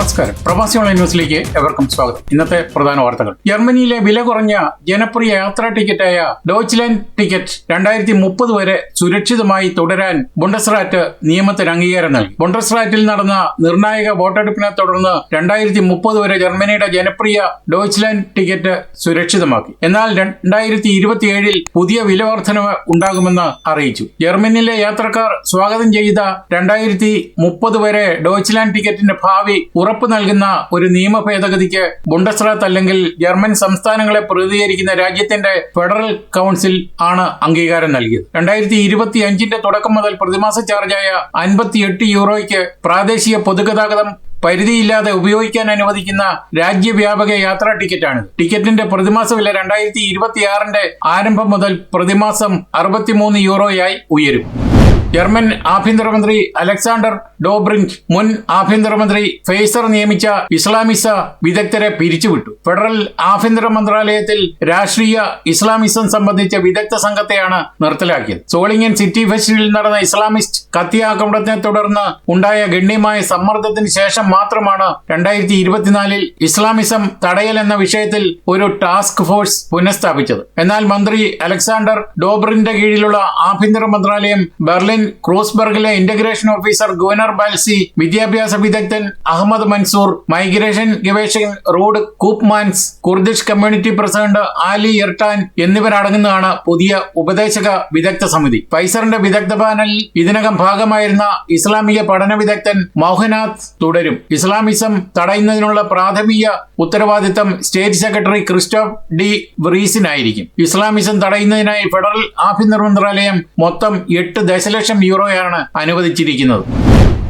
നമസ്കാരം. പ്രവാസി ഓൺലൈൻ ന്യൂസിലേക്ക് എവർക്കും സ്വാഗതം. ഇന്നത്തെ പ്രധാന വാർത്തകൾ. ജർമ്മനിയിലെ വില കുറഞ്ഞ ജനപ്രിയ യാത്രാ ടിക്കറ്റായ ഡോച്ച്ലാൻഡ് ടിക്കറ്റ് രണ്ടായിരത്തി മുപ്പത് വരെ സുരക്ഷിതമായി തുടരാൻ ബുണ്ടസ്രാറ്റ് നിയമത്തിന് അംഗീകാരം നൽകി. ബുണ്ടസ്രാറ്റിൽ നടന്ന നിർണായക വോട്ടെടുപ്പിനെ തുടർന്ന് രണ്ടായിരത്തി മുപ്പത് വരെ ജർമ്മനിയുടെ ജനപ്രിയ ഡോച്ച്ലാൻഡ് ടിക്കറ്റ് സുരക്ഷിതമാക്കി. എന്നാൽ രണ്ടായിരത്തി ഇരുപത്തിയേഴിൽ പുതിയ വില വർധനവ് ഉണ്ടാകുമെന്ന് അറിയിച്ചു. ജർമ്മനിയിലെ യാത്രക്കാർ സ്വാഗതം ചെയ്ത രണ്ടായിരത്തി മുപ്പത് വരെ ഡോച്ച്ലാൻഡ് ടിക്കറ്റിന്റെ ഭാവി ഉറപ്പു നൽകുന്ന ഒരു നിയമ ഭേദഗതിക്ക് ബുണ്ടസ്രാത്ത് അല്ലെങ്കിൽ ജർമ്മൻ സംസ്ഥാനങ്ങളെ പ്രതിനിധീകരിക്കുന്ന രാജ്യത്തിന്റെ ഫെഡറൽ കൗൺസിൽ ആണ് അംഗീകാരം നൽകിയത്. രണ്ടായിരത്തി ഇരുപത്തി അഞ്ചിന്റെ തുടക്കം മുതൽ പ്രതിമാസ ചാർജായ അൻപത്തിയെട്ട് യൂറോയ്ക്ക് പ്രാദേശിക പൊതുഗതാഗതം പരിധിയില്ലാതെ ഉപയോഗിക്കാൻ അനുവദിക്കുന്ന രാജ്യവ്യാപക യാത്രാ ടിക്കറ്റാണ് ടിക്കറ്റിന്റെ പ്രതിമാസ വില രണ്ടായിരത്തി ഇരുപത്തിയാറിന്റെ ആരംഭം മുതൽ പ്രതിമാസം അറുപത്തിമൂന്ന് യൂറോയായി ഉയരും. ജർമ്മൻ ആഭ്യന്തരമന്ത്രി അലക്സാണ്ടർ ഡോബ്രിങ്ക് മുൻ ആഭ്യന്തരമന്ത്രി ഫെയ്സർ നിയമിച്ച ഇസ്ലാമിസ വിദഗ്ധരെ പിരിച്ചുവിട്ടു. ഫെഡറൽ ആഭ്യന്തര മന്ത്രാലയത്തിൽ രാഷ്ട്രീയ ഇസ്ലാമിസം സംബന്ധിച്ച വിദഗ്ധ സംഘത്തെയാണ് നിർത്തലാക്കിയത്. സോളിംഗൻ സിറ്റി ഫെസ്റ്റിവലിൽ നടന്ന ഇസ്ലാമിസ്റ്റ് കത്തിയാക്രമണത്തെ തുടർന്ന് ഉണ്ടായ ഗണ്യമായ സമ്മർദ്ദത്തിന് ശേഷം മാത്രമാണ് രണ്ടായിരത്തി ഇരുപത്തിനാലിൽ ഇസ്ലാമിസം തടയൽ എന്ന വിഷയത്തിൽ ഒരു ടാസ്ക് ഫോഴ്സ് പുനഃസ്ഥാപിച്ചത്. എന്നാൽ മന്ത്രി അലക്സാണ്ടർ ഡോബ്രിന്റെ കീഴിലുള്ള ആഭ്യന്തര മന്ത്രാലയം ബെർലിൻ ക്രൂസ്ബർഗിലെ ഇന്റഗ്രേഷൻ ഓഫീസർ ഗുവനർ ബാൽസി വിദ്യാഭ്യാസ വിദഗ്ധൻ Ahmad Mansour migration ഗവേഷകൻ Ruud Koopmans Kurdish community president Ali Ertan എന്നിവരടങ്ങുന്നതാണ് പുതിയ ഉപദേശക വിദഗ്ധ സമിതി. ഫൈസറിന്റെ വിദഗ്ധ പാനലിൽ ഇതിനകം ഭാഗമായിരുന്ന ഇസ്ലാമിക പഠന വിദഗ്ധൻ മോഹനാഥ് തുടരും. ഇസ്ലാമിസം തടയുന്നതിനുള്ള പ്രാഥമിക ഉത്തരവാദിത്തം സ്റ്റേറ്റ് സെക്രട്ടറി ക്രിസ്റ്റോഫ് ഡി വ്രീസിനായിരിക്കും. ഇസ്ലാമിസം തടയുന്നതിനായി ഫെഡറൽ ആഭ്യന്തര മന്ത്രാലയം മൊത്തം എട്ട് ദശലക്ഷം യൂറോയാണ് അനുവദിച്ചിരിക്കുന്നത്.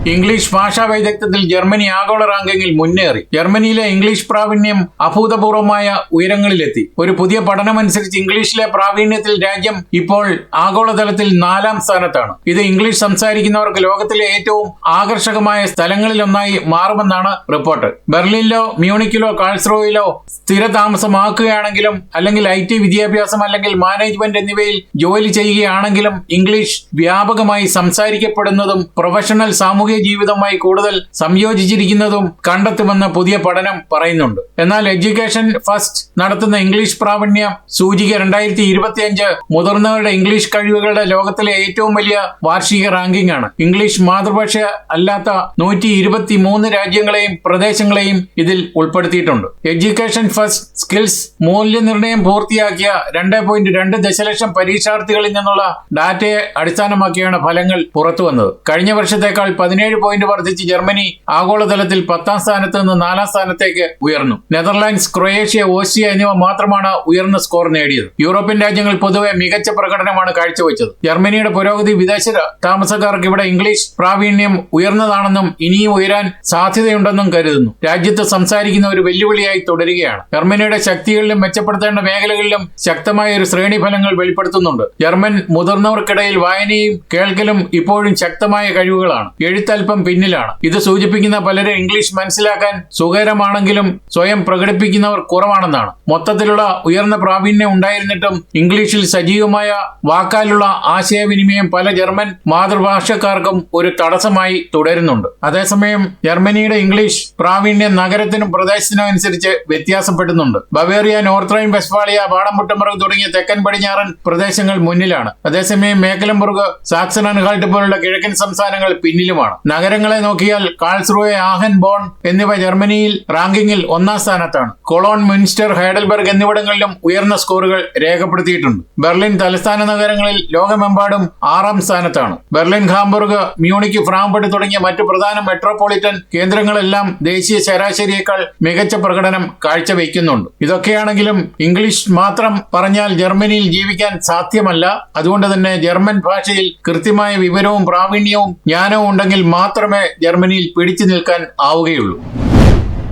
ഇംഗ്ലീഷ് ഭാഷാ വൈദഗ്ധ്യത്തിൽ ജർമ്മനി ആഗോള റാങ്കിങ്ങിൽ മുന്നേറി. ജർമ്മനിയിലെ ഇംഗ്ലീഷ് പ്രാവീണ്യം അഭൂതപൂർവമായ ഉയരങ്ങളിലെത്തി. ഒരു പുതിയ പഠനമനുസരിച്ച് ഇംഗ്ലീഷിലെ പ്രാവീണ്യത്തിൽ രാജ്യം ഇപ്പോൾ ആഗോളതലത്തിൽ നാലാം സ്ഥാനത്താണ്. ഇത് ഇംഗ്ലീഷ് സംസാരിക്കുന്നവർക്ക് ലോകത്തിലെ ഏറ്റവും ആകർഷകമായ സ്ഥലങ്ങളിലൊന്നായി മാറുമെന്നാണ് റിപ്പോർട്ട്. ബെർലിനിലോ മ്യൂണിക്കിലോ കാൾസ്രോയിലോ സ്ഥിരതാമസമാക്കുകയാണെങ്കിലും അല്ലെങ്കിൽ ഐ ടി വിദ്യാഭ്യാസം അല്ലെങ്കിൽ മാനേജ്മെന്റ് എന്നിവയിൽ ജോലി ചെയ്യുകയാണെങ്കിലും ഇംഗ്ലീഷ് വ്യാപകമായി സംസാരിക്കപ്പെടുന്നതും പ്രൊഫഷണൽ സാമൂഹിക ജീവിതവുമായി കൂടുതൽ സംയോജിച്ചിരിക്കുന്നതും കണ്ടെത്തുമെന്ന് പുതിയ പഠനം പറയുന്നുണ്ട്. എന്നാൽ എഡ്യൂക്കേഷൻ ഫസ്റ്റ് നടത്തുന്ന ഇംഗ്ലീഷ് പ്രാവീണ്യ സൂചിക രണ്ടായിരത്തി ഇരുപത്തിയഞ്ച് മുതിർന്നവരുടെ ഇംഗ്ലീഷ് കഴിവുകളുടെ ലോകത്തിലെ ഏറ്റവും വലിയ വാർഷിക റാങ്കിംഗ് ആണ്. ഇംഗ്ലീഷ് മാതൃഭാഷ അല്ലാത്ത നൂറ്റി ഇരുപത്തി മൂന്ന് രാജ്യങ്ങളെയും പ്രദേശങ്ങളെയും ഇതിൽ ഉൾപ്പെടുത്തിയിട്ടുണ്ട്. എഡ്യൂക്കേഷൻ ഫസ്റ്റ് സ്കിൽസ് മൂല്യനിർണയം പൂർത്തിയാക്കിയ രണ്ട് പോയിന്റ് രണ്ട് ദശലക്ഷം പരീക്ഷാർത്ഥികളിൽ നിന്നുള്ള ഡാറ്റയെ അടിസ്ഥാനമാക്കിയാണ് ഫലങ്ങൾ പുറത്തുവന്നത്. കഴിഞ്ഞ വർഷത്തേക്കാൾ പതിനേഴ് പോയിന്റ് വർദ്ധിച്ച് ജർമ്മനി ആഗോളതലത്തിൽ പത്താം സ്ഥാനത്ത് നിന്ന് നാലാം സ്ഥാനത്തേക്ക് ഉയർന്നു. നെതർലാൻഡ്സ് ക്രൊയേഷ്യ ഓസ്ട്രിയ എന്നിവ മാത്രമാണ് ഉയർന്ന സ്കോർ നേടിയത്. യൂറോപ്യൻ രാജ്യങ്ങൾ പൊതുവെ മികച്ച പ്രകടനമാണ് കാഴ്ചവെച്ചത്. ജർമ്മനിയുടെ പുരോഗതി വിദേശ താമസക്കാർക്ക് ഇവിടെ ഇംഗ്ലീഷ് പ്രാവീണ്യം ഉയർന്നതാണെന്നും ഇനിയും ഉയരാൻ സാധ്യതയുണ്ടെന്നും കരുതുന്നു. രാജ്യത്ത് സംസാരിക്കുന്ന ഒരു വെല്ലുവിളിയായി തുടരുകയാണ്. ജർമ്മനിയുടെ ശക്തികളിലും മെച്ചപ്പെടുത്തേണ്ട മേഖലകളിലും ശക്തമായ ഒരു ശ്രേണി ഫലങ്ങൾ വെളിപ്പെടുത്തുന്നുണ്ട്. ജർമ്മൻ മുതിർന്നവർക്കിടയിൽ വായനയും കേൾക്കലും ഇപ്പോഴും ശക്തമായ കഴിവുകളാണ്. എഴുത്തൽപ്പം പിന്നിലാണ്. ഇത് സൂചിപ്പിക്കുന്ന പലരും ഇംഗ്ലീഷ് മനസ്സിലാക്കാൻ സുഖകരമാണെങ്കിലും സ്വയം പ്രകടിപ്പിക്കുന്നവർ കുറവാണെന്നാണ്. മൊത്തത്തിലുള്ള ഉയർന്ന പ്രാവീണ്യം ഉണ്ടായിരുന്നിട്ടും ഇംഗ്ലീഷിൽ സജീവമായ വാക്കാലുള്ള ആശയവിനിമയം പല ജർമ്മൻ മാതൃഭാഷക്കാർക്കും ഒരു തടസ്സമായി തുടരുന്നുണ്ട്. അതേസമയം ജർമ്മനിയുടെ ഇംഗ്ലീഷ് പ്രാവീണ്യം നഗരത്തിനും പ്രദേശത്തിനും അനുസരിച്ച് വ്യത്യാസപ്പെടുന്നുണ്ട്. Bavaria North Rhine Westphalia Baden Wurttemberg തുടങ്ങിയ തെക്കൻ പടിഞ്ഞാറൻ പ്രദേശങ്ങൾ മുന്നിലാണ്. അതേസമയം മേക്കലംബുർഗ് സാക്സൺ അൻഹാൾട്ട് പോലുള്ള കിഴക്കൻ സംസ്ഥാനങ്ങൾ പിന്നിലുമാണ്. നഗരങ്ങളെ നോക്കിയാൽ കാൾസ്റൂയെ ആഹൻ ബോൺ എന്നിവ ജർമ്മനിയിൽ റാങ്കിങ്ങിൽ ഒന്നാം സ്ഥാനത്താണ്. കൊളോൺ മിൻസ്റ്റർ ഹൈഡൽബർഗ് എന്നിവിടങ്ങളിലും ഉയർന്ന സ്കോറുകൾ രേഖപ്പെടുത്തിയിട്ടുണ്ട്. ബെർലിൻ തലസ്ഥാന നഗരങ്ങളിൽ ലോകമെമ്പാടും ആറാം സ്ഥാനത്താണ്. ബെർലിൻ ഹാംബർഗ് മ്യൂണിക്ക് ഫ്രാങ്ക്ഫർട്ട് തുടങ്ങിയ മറ്റു പ്രധാന മെട്രോപൊളിറ്റൻ കേന്ദ്രങ്ങളെല്ലാം ദേശീയ ശരാശരിയേക്കാൾ മികച്ച പ്രകടനം കാഴ്ചവെക്കുന്നുണ്ട്. ഇതൊക്കെയാണെങ്കിലും ഇംഗ്ലീഷ് മാത്രം പറഞ്ഞാൽ ജർമ്മനിയിൽ ജീവിക്കാൻ സാധ്യമല്ല. അതുകൊണ്ട് തന്നെ ജർമ്മൻ ഭാഷയിൽ കൃത്യമായ വിവരവും പ്രാവീണ്യവും ജ്ഞാനവും ഉണ്ടെങ്കിൽ മാത്രമേ ജർമ്മനിയിൽ പിടിച്ചു നിൽക്കാൻ ആവുകയുള്ളൂ.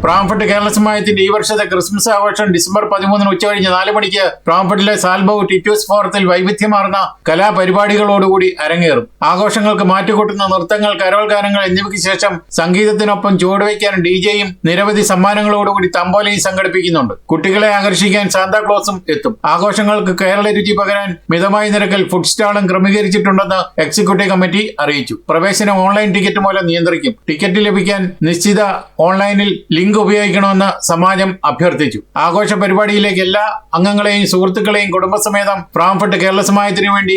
ഫ്രാങ്ക്ഫർട്ട് കേരള സമാജത്തിന്റെ ഈ വർഷത്തെ ക്രിസ്മസ് ആഘോഷം ഡിസംബർ പതിമൂന്നിന് ഉച്ചകഴിഞ്ഞ് നാല് മണിക്ക് പ്രാംഫർട്ടിലെ സാൽബോ ടിറ്റൂസ് ഫോറത്തിൽ വൈവിധ്യമാർന്ന കലാപരിപാടികളോടുകൂടി അരങ്ങേറും. ആഘോഷങ്ങൾക്ക് മാറ്റുകൂട്ടുന്ന നൃത്തങ്ങൾ കരോൾ ഗാനങ്ങൾ എന്നിവയ്ക്ക് ശേഷം സംഗീതത്തിനൊപ്പം ചുവടുവയ്ക്കാൻ ഡി ജെയും നിരവധി സമ്മാനങ്ങളോടുകൂടി തമ്പോലയും സംഘടിപ്പിക്കുന്നുണ്ട്. കുട്ടികളെ ആകർഷിക്കാൻ സാന്താക്ലോസും എത്തും. ആഘോഷങ്ങൾക്ക് കേരള രുചി പകരാൻ മിതമായ നിരക്കിൽ ഫുഡ് സ്റ്റാളും ക്രമീകരിച്ചിട്ടുണ്ടെന്ന് എക്സിക്യൂട്ടീവ് കമ്മിറ്റി അറിയിച്ചു. പ്രവേശനം ഓൺലൈൻ ടിക്കറ്റ് മൂലം നിയന്ത്രിക്കും. ടിക്കറ്റ് ലഭിക്കാൻ നിശ്ചിത ഓൺലൈനിൽ ലിങ്ക് ഉപയോഗിക്കണമെന്ന് സമാജം അഭ്യർത്ഥിച്ചു. ആഘോഷ പരിപാടിയിലേക്ക് എല്ലാ അംഗങ്ങളെയും സുഹൃത്തുക്കളെയും കുടുംബസമേതം ഫ്രാംഫർട്ട് കേരള സമാജത്തിനു വേണ്ടി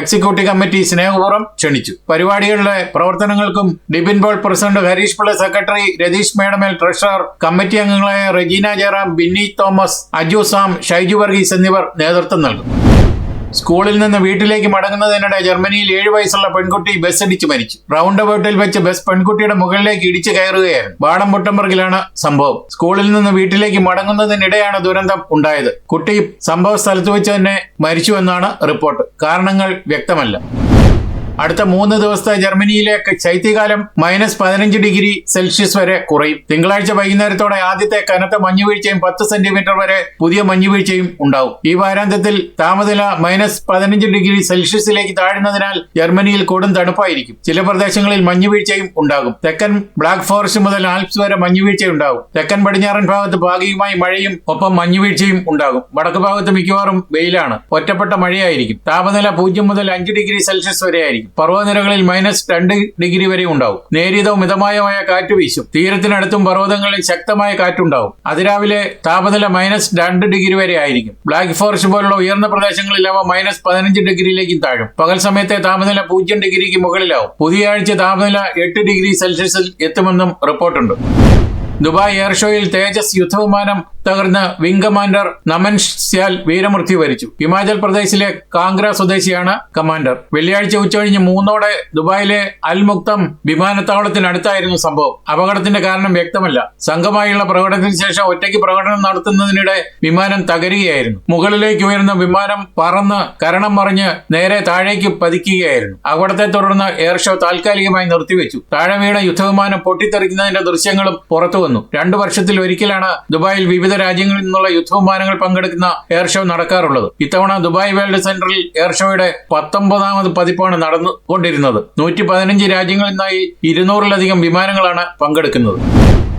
എക്സിക്യൂട്ടീവ് കമ്മിറ്റി സ്നേഹപൂർവം ക്ഷണിച്ചു. പരിപാടികളുടെ പ്രവർത്തനങ്ങൾക്കും ഡിബിൻ ball president Harish Pillai secretary Ratheesh Medamel treasurer committee അംഗങ്ങളായ റെജീന ജയറാം ബിന്നി തോമസ് അജു സാം ഷൈജു വർഗീസ് എന്നിവർ നേതൃത്വം നൽകും. സ്കൂളിൽ നിന്ന് വീട്ടിലേക്ക് മടങ്ങുന്നതിനിടെ ജർമ്മനിയിൽ ഏഴു വയസ്സുള്ള പെൺകുട്ടി ബസ് അടിച്ച് മരിച്ചു. റൗണ്ട് അബൌട്ടിൽ വെച്ച് ബസ് പെൺകുട്ടിയുടെ മുകളിലേക്ക് ഇടിച്ചു കയറുകയായിരുന്നു. ബാടം മുട്ടമ്പർഗിലാണ് സംഭവം. സ്കൂളിൽ നിന്ന് വീട്ടിലേക്ക് മടങ്ങുന്നതിനിടെയാണ് ദുരന്തം ഉണ്ടായത്. കുട്ടി സംഭവ സ്ഥലത്ത് വെച്ച് തന്നെ മരിച്ചുവെന്നാണ് റിപ്പോർട്ട്. കാരണങ്ങൾ വ്യക്തമല്ല. അടുത്ത മൂന്ന് ദിവസത്തെ ജർമ്മനിയിലേക്ക് ശൈത്യകാലം മൈനസ് പതിനഞ്ച് ഡിഗ്രി സെൽഷ്യസ് വരെ കുറയും. തിങ്കളാഴ്ച വൈകുന്നേരത്തോടെ ആദ്യത്തെ കനത്ത മഞ്ഞുവീഴ്ചയും പത്ത് സെന്റിമീറ്റർ വരെ പുതിയ മഞ്ഞുവീഴ്ചയും ഉണ്ടാവും. ഈ വാരാന്ത്യത്തിൽ താപനില മൈനസ് പതിനഞ്ച് ഡിഗ്രി സെൽഷ്യസിലേക്ക് താഴ്ന്നതിനാൽ ജർമ്മനിയിൽ കൊടും തണുപ്പായിരിക്കും. ചില പ്രദേശങ്ങളിൽ മഞ്ഞുവീഴ്ചയും ഉണ്ടാകും. തെക്കൻ ബ്ലാക്ക് ഫോറസ്റ്റ് മുതൽ ആൽപ്സ് വരെ മഞ്ഞുവീഴ്ചയുണ്ടാകും. തെക്കൻ പടിഞ്ഞാറൻ ഭാഗത്ത് ഭാഗികമായി മഴയും ഒപ്പം മഞ്ഞുവീഴ്ചയും ഉണ്ടാകും. വടക്ക് ഭാഗത്ത് മിക്കവാറും വെയിലാണ്. ഒറ്റപ്പെട്ട മഴയായിരിക്കും. താപനില പൂജ്യം മുതൽ അഞ്ച് ഡിഗ്രി സെൽഷ്യസ് വരെ ആയിരിക്കും പർവതനിരകളിൽ മൈനസ് രണ്ട് ഡിഗ്രി വരെ ഉണ്ടാവും. നേരിയതോ മിതമായമായ കാറ്റ് വീശും. തീരത്തിനടുത്തും പർവതങ്ങളിൽ ശക്തമായ കാറ്റുണ്ടാവും. അതിരാവിലെ താപനില മൈനസ് രണ്ട് ഡിഗ്രി വരെ ആയിരിക്കും. ബ്ലാക്ക് ഫോറസ്റ്റ് പോലുള്ള ഉയർന്ന പ്രദേശങ്ങളിൽ അവ മൈനസ് പതിനഞ്ച് ഡിഗ്രിയിലേക്കും താഴും. പകൽ സമയത്തെ താപനില പൂജ്യം ഡിഗ്രിക്ക് മുകളിലാവും. പുതിയ ആഴ്ച താപനില എട്ട് ഡിഗ്രി സെൽഷ്യസിൽ എത്തുമെന്നും റിപ്പോർട്ടുണ്ട് ദുബായ് എയർ ഷോയിൽ തേജസ് യുദ്ധവിമാനം തകർന്ന് വിംഗ് കമാൻഡർ നമൻ സ്യാൽ വീരമൃത്യു വരിച്ചു. ഹിമാചൽ പ്രദേശിലെ കാംഗ്ര സ്വദേശിയാണ് കമാൻഡർ വെള്ളിയാഴ്ച ഉച്ചകഴിഞ്ഞ് മൂന്നോടെ ദുബായിലെ അൽ മുക്തം വിമാനത്താവളത്തിനടുത്തായിരുന്നു സംഭവം. അപകടത്തിന്റെ കാരണം വ്യക്തമല്ല. സംഘമായുള്ള പ്രകടനത്തിന് ശേഷം ഒറ്റയ്ക്ക് പ്രകടനം നടത്തുന്നതിനിടെ വിമാനം തകരുകയായിരുന്നു. മുകളിലേക്ക് ഉയർന്ന വിമാനം പറന്ന് കരണം മറിഞ്ഞ് നേരെ താഴേക്ക് പതിക്കുകയായിരുന്നു. അപകടത്തെ തുടർന്ന് എയർ ഷോ താൽക്കാലികമായി നിർത്തിവെച്ചു. താഴെ വീണ യുദ്ധവിമാനം പൊട്ടിത്തെറിക്കുന്നതിന്റെ ദൃശ്യങ്ങളും പുറത്തു വന്നു. രണ്ടു വർഷത്തിൽ ഒരിക്കലാണ് ദുബായിൽ വിവിധ രാജ്യങ്ങളിൽ നിന്നുള്ള യുദ്ധവിമാനങ്ങൾ പങ്കെടുക്കുന്ന എയർ ഷോ നടക്കാറുള്ളത്. ഇത്തവണ ദുബായ് വേൾഡ് സെന്ററിൽ എയർ ഷോയുടെ പത്തൊമ്പതാമത് പതിപ്പാണ് നടന്നുകൊണ്ടിരുന്നത്. നൂറ്റി പതിനഞ്ച് രാജ്യങ്ങളിൽ നിന്നായി ഇരുന്നൂറിലധികം വിമാനങ്ങളാണ് പങ്കെടുക്കുന്നത്.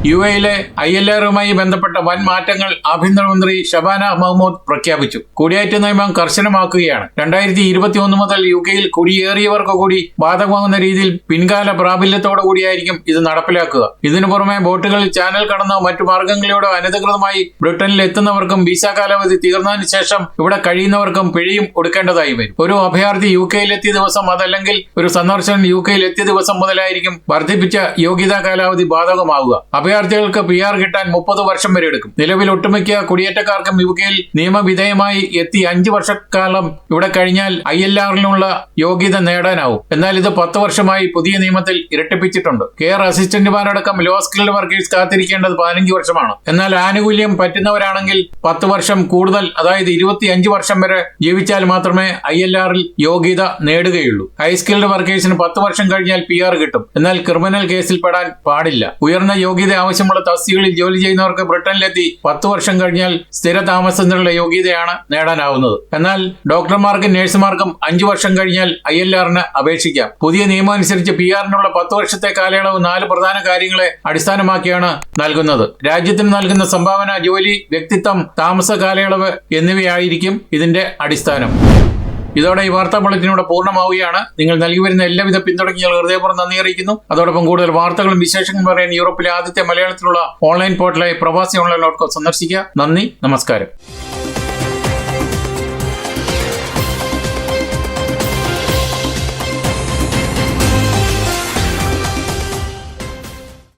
യു എയിലെ ഐ എൽ ആറുമായി ബന്ധപ്പെട്ട വൻ മാറ്റങ്ങൾ ആഭ്യന്തരമന്ത്രി ഷബാന മഹ്മൂദ് പ്രഖ്യാപിച്ചു. കുടിയേറ്റ നിയമം കർശനമാക്കുകയാണ്. രണ്ടായിരത്തി ഇരുപത്തി ഒന്ന് മുതൽ യു കെയിൽ കുടിയേറിയവർക്ക് കൂടി ബാധകമാകുന്ന രീതിയിൽ പിൻകാല പ്രാബല്യത്തോടു കൂടിയായിരിക്കും ഇത് നടപ്പിലാക്കുക. ഇതിനു പുറമെ ബോട്ടുകളിൽ ചാനൽ കടന്നോ മറ്റു മാർഗങ്ങളിലൂടെ അനധികൃതമായി ബ്രിട്ടനിൽ എത്തുന്നവർക്കും വിസ കാലാവധി തീർന്നതിന് ശേഷം ഇവിടെ കഴിയുന്നവർക്കും പിഴയും കൊടുക്കേണ്ടതായി വരും. ഒരു അഭയാർത്ഥി യു കെയിലെത്തിയ ദിവസം അതല്ലെങ്കിൽ ഒരു സന്ദർശനം യു കെയിൽ എത്തിയ ദിവസം മുതലായിരിക്കും വർദ്ധിപ്പിച്ച യോഗ്യതാ കാലാവധി ബാധകമാവുക. അഭയാർത്ഥികൾക്ക് പി ആർ കിട്ടാൻ മുപ്പത് വർഷം വരെ എടുക്കും. നിലവിൽ ഒട്ടുമിക്ക കുടിയേറ്റക്കാർക്കും യു കെയിൽ നിയമവിധേയമായി എത്തി അഞ്ച് വർഷക്കാലം ഇവിടെ കഴിഞ്ഞാൽ ഐ എൽ ആറിനുള്ള യോഗ്യത നേടാനാവും. എന്നാൽ ഇത് പത്ത് വർഷമായി പുതിയ നിയമത്തിൽ ഇരട്ടിപ്പിച്ചിട്ടുണ്ട്. കെയർ അസിസ്റ്റന്റുമാരടക്കം ലോ സ്കിൽഡ് വർക്കേഴ്സ് കാത്തിരിക്കേണ്ടത് പതിനഞ്ച് വർഷമാണ്. എന്നാൽ ആനുകൂല്യം പറ്റുന്നവരാണെങ്കിൽ പത്ത് വർഷം കൂടുതൽ അതായത് ഇരുപത്തി അഞ്ച് വർഷം വരെ ജീവിച്ചാൽ മാത്രമേ ഐ എൽ ആറിൽ യോഗ്യത നേടുകയുള്ളൂ. ഹൈ സ്കിൽഡ് വർക്കേഴ്സിന് പത്ത് വർഷം കഴിഞ്ഞാൽ പി ആർ കിട്ടും. എന്നാൽ ക്രിമിനൽ കേസിൽ പെടാൻ പാടില്ല. ഉയർന്ന യോഗ്യത ആവശ്യമുള്ള തസ്തികളിൽ ജോലി ചെയ്യുന്നവർക്ക് ബ്രിട്ടനിലെത്തി പത്ത് വർഷം കഴിഞ്ഞാൽ സ്ഥിര താമസത്തിനുള്ള യോഗ്യതയാണ് നേടാനാവുന്നത്. എന്നാൽ ഡോക്ടർമാർക്കും നഴ്സുമാർക്കും അഞ്ചു വർഷം കഴിഞ്ഞാൽ ഐ എൽ ആറിന് അപേക്ഷിക്കാം. പുതിയ നിയമം അനുസരിച്ച് പി ആറിനുള്ള പത്ത് വർഷത്തെ കാലയളവ് നാല് പ്രധാന കാര്യങ്ങളെ അടിസ്ഥാനമാക്കിയാണ് നൽകുന്നത്. രാജ്യത്തിന് നൽകുന്ന സംഭാവന ജോലി വ്യക്തിത്വം താമസ കാലയളവ് എന്നിവയായിരിക്കും ഇതിന്റെ അടിസ്ഥാനം. ഇതോടെ ഈ വാർത്താ ബുള്ളറ്റിനോട് പൂർണമാവുകയാണ്. നിങ്ങൾ നൽകി വരുന്ന എല്ലാവിധ പിന്തുണയ്ക്ക് ഞങ്ങൾ ഹൃദയപൂർവം നന്ദി അറിയിക്കുന്നു. അതോടൊപ്പം കൂടുതൽ വാർത്തകളും വിശേഷങ്ങളും പറയാൻ യൂറോപ്പിലെ ആദ്യത്തെ മലയാളത്തിലുള്ള ഓൺലൈൻ പോർട്ടലായ പ്രവാസി ഓൺലൈൻ ഡോട്ട് കോം സന്ദർശിക്കുക. നന്ദി നമസ്കാരം.